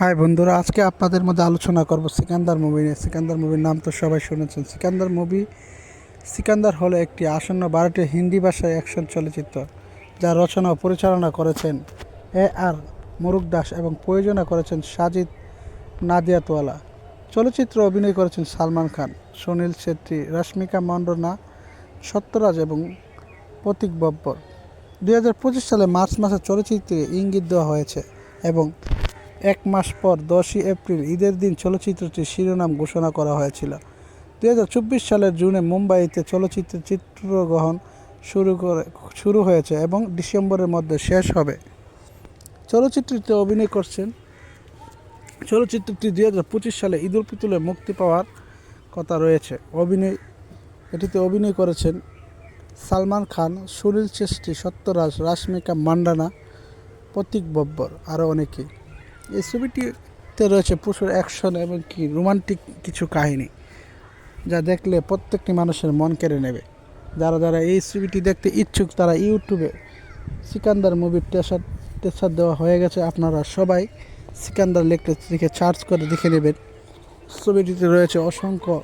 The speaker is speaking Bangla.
হাই বন্ধুরা, আজকে আপনাদের মধ্যে আলোচনা করব সিকান্দার মুভি নিয়ে। সিকান্দার মুভির নাম তো সবাই শুনেছেন। সিকান্দার মুভি, সিকান্দার হলো একটি আসন্ন বারোটি হিন্দি ভাষায় অ্যাকশন চলচ্চিত্র যা রচনা ও পরিচালনা করেছেন এ আর মুরুক দাস এবং প্রযোজনা করেছেন সাজিদ নাদিয়াতওয়ালা। চলচ্চিত্রে অভিনয় করেছেন সালমান খান, সুনীল ছেত্রী, রশ্মিকা মন্ডনা সত্যরাজ এবং প্রতীক বব্বর। দু হাজার পঁচিশ সালে মার্চ মাসে চলচ্চিত্রে ইঙ্গিত দেওয়া হয়েছে এবং এক মাস পর দশই এপ্রিল ঈদের দিন চলচ্চিত্রটির শিরোনাম ঘোষণা করা হয়েছিল। দু হাজার চব্বিশ সালের জুনে মুম্বাইতে চলচ্চিত্রের চিত্রগ্রহণ শুরু করে, শুরু হয়েছে এবং ডিসেম্বরের মধ্যে শেষ হবে। চলচ্চিত্রটিতে অভিনয় করছেন, চলচ্চিত্রটি দুই হাজার পঁচিশ সালে ঈদুল ফিতরে মুক্তি পাওয়ার কথা রয়েছে। অভিনয়, এটিতে অভিনয় করেছেন সালমান খান, সুনীল চেষ্টি সত্যরাজ, রাশমিকা মান্ডানা, প্রতীক বব্বর, আরও অনেকেই এই ছবিটিতে রয়েছে প্রচুর অ্যাকশন এবং কি রোমান্টিক কিছু কাহিনী, যা দেখলে প্রত্যেকটি মানুষের মন কেড়ে নেবে। যারা যারা এই ছবিটি দেখতে ইচ্ছুক, তারা ইউটিউবে সিকান্দার মুভির টেসার টেসার দেওয়া হয়ে গেছে। আপনারা সবাই সিকান্দার লেখতে দেখে সার্চ করে দেখে নেবেন। ছবিটিতে রয়েছে অসংখ্য